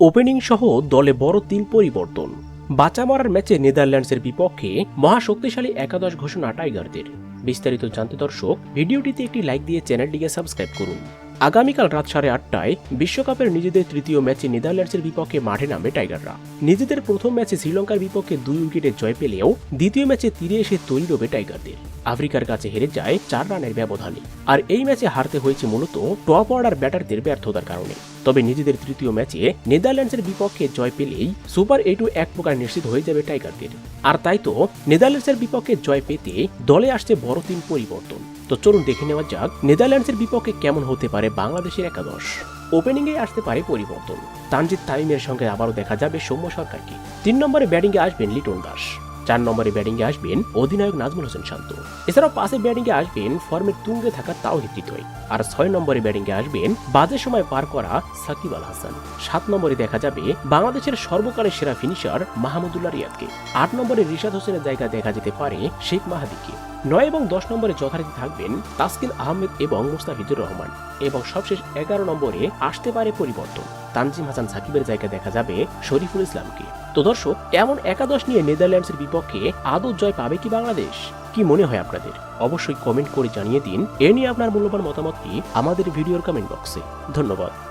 Opening সহ দলে বড় তিন পরিবর্তন। বাঁচা মারার ম্যাচে নেদারল্যান্ডসের বিপক্ষে মহাশক্তিশালী একাদশ ঘোষণা টাইগারদের। বিস্তারিত জানতে দর্শক, ভিডিওটিতে একটি লাইক দিয়ে চ্যানেলটিকে সাবস্ক্রাইব করুন। আগামীকাল রাত সাড়ে আটটায় বিশ্বকাপের নিজেদের তৃতীয় ম্যাচে নেদারল্যান্ডসের বিপক্ষে মাঠে নামবে টাইগাররা। নিজেদের প্রথম ম্যাচে শ্রীলঙ্কার বিপক্ষে দুই উইকেটে জয় পেলেও দ্বিতীয় ম্যাচে তীরে এসে তৈরি রবে টাইগারদের। আফ্রিকার কাছে হেরে যায় চার রানের ব্যবধানে। আর এই ম্যাচে হারতে হয়েছে মূলত টপ অর্ডার ব্যাটারদের ব্যর্থতার কারণে। তবে নিজেদের তৃতীয় ম্যাচে নেদারল্যান্ডসের বিপক্ষে জয় পেলেই সুপার এইটু এক প্রকার নিশ্চিত হয়ে যাবে টাইগারদের। আর তাই তো নেদারল্যান্ডসের বিপক্ষে জয় পেতে দলে আসছে বড় তিন পরিবর্তন। তো চলুন দেখে নেওয়া যাক, নেদারল্যান্ডসের বিপক্ষে কেমন হতে পারে বাংলাদেশের একাদশ। ওপেনিংয়ে আসতে পারে পরিবর্তন। তানজিদ তামিমের সঙ্গে আবারও দেখা যাবে সৌম্য সরকারকে। তিন নম্বরে ব্যাটিংয়ে আসবেন লিটন দাস। চার নম্বরে ব্যাটিংয়ে আসবেন অধিনায়ক নাজমুল হোসেন শান্ত। এছাড়াও পাশে ব্যাটিংয়ে আসবেন ফর্মের তুঙ্গে থাকা তাওহিদ হৃদয়। আর ছয় নম্বরে ব্যাটিংয়ে আসবেন বাজে সময় পার করা সাকিব আল হাসান। সাত নম্বরে দেখা যাবে বাংলাদেশের সর্বকালের সেরা ফিনিশার মাহমুদুল্লাহ রিয়াদকে। আট নম্বরে রিশাদ হোসেনের জায়গা দেখা যেতে পারে শেখ মাহাদিকে। নয় এবং দশ নম্বরে যথারীতি থাকবেন তাসকিন আহমেদ এবং মুস্তাফিজুর রহমান এবং সবশেষ এগারো নম্বরে আসতে পারে পরিবর্তন। তানজিম হাসান সাকিবের জায়গায় দেখা যাবে শরীফুল ইসলামকে। তো দর্শক, এমন একাদশ নিয়ে নেদারল্যান্ডসের বিপক্ষে আদৌ জয় পাবে কি বাংলাদেশ? কি মনে হয় আপনাদের? অবশ্যই কমেন্ট করে জানিয়ে দিন। এ নিয়ে আপনার মূল্যবান মতামতটি আমাদের ভিডিওর কমেন্ট বক্সে ধন্যবাদ।